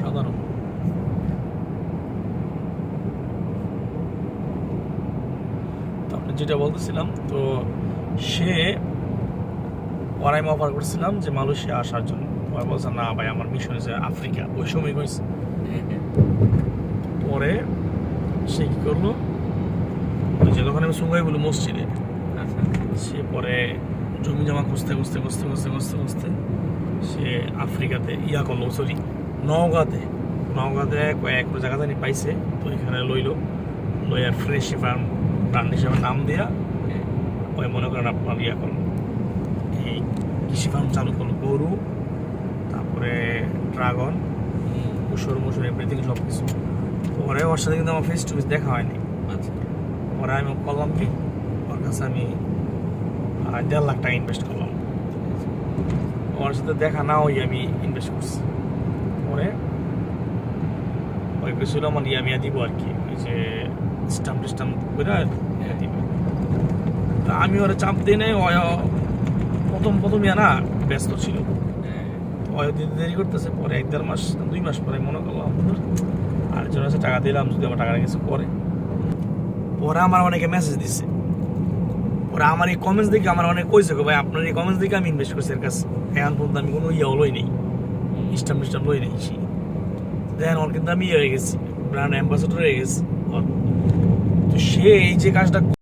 সাধারণ। তারপরে যেটা বলতেছিলাম তো সে ওর আমি অফার করছিলাম যে মালয়েশিয়া আসার জন্য। ওরা বলছে না ভাই আমার মিশন হয়েছে আফ্রিকা। ওই সময় কইছে। পরে সে কি করল? যে দোকানে আমি সুঙ্গাই বলি মসজিদে। আচ্ছা। সে পরে জমি জমা খুঁজতে খুঁজতে খুঁজতে খুঁজতে খুঁজতে খুঁজতে সে আফ্রিকাতে ইয়া করল সরি নওগাঁতে। নওগাঁতে কয়েক জায়গাতে নি পাইছে তো এখানে লইলো। লইয়া ফ্রেশ ফার্ম ব্র্যান্ড হিসাবে নাম দিয়া ওই মনে করেন আপনার ইয়া করল। এই কৃষি ফার্ম চালু করল গরু তারপরে ড্রাগন মুসুর মুসুর এভরিথিং সব কিছু পরে ওর সাথে কিন্তু আমার ফেস টু ফেস দেখা হয়নি। আচ্ছা। পরে আমি করলাম কি ওর কাছে আমি দেড় লাখ টাকা ইনভেস্ট করলাম। ওর সাথে দেখা না হই আমি ইনভেস্ট করছি পরে কিছু আমার ইয়া মিয়া দিব আর কি। ওই যে স্টাম্প স্টাম্প করে ইয়া দিব। তা আমি ওরা চাপ দিই নাই ওই প্রথম প্রথম ইয়া না ব্যস্ত ছিল। ওই দিতে দেরি করতেছে, পরে এক দেড় মাস দুই মাস পরে মনে করলাম আর জন্য টাকা দিলাম, যদি আমার টাকাটা কিছু করে। পরে আমার অনেকে মেসেজ দিচ্ছে ওরা আমার এই কমেন্টস দেখে আমার অনেক কইছে ভাই, আপনার এই কমেন্টস দেখে আমি ইনভেস্ট করছি এর কাছে। এখন পর্যন্ত আমি কোনো ইয়া লই নেই, স্টাম্প স্টাম্প লই নেই দেখেন ওর কিন্তু আমি ইয়ে হয়ে গেছি ব্র্যান্ড অ্যাম্বাসেডর হয়ে গেছি। তো সে এই যে কাজটা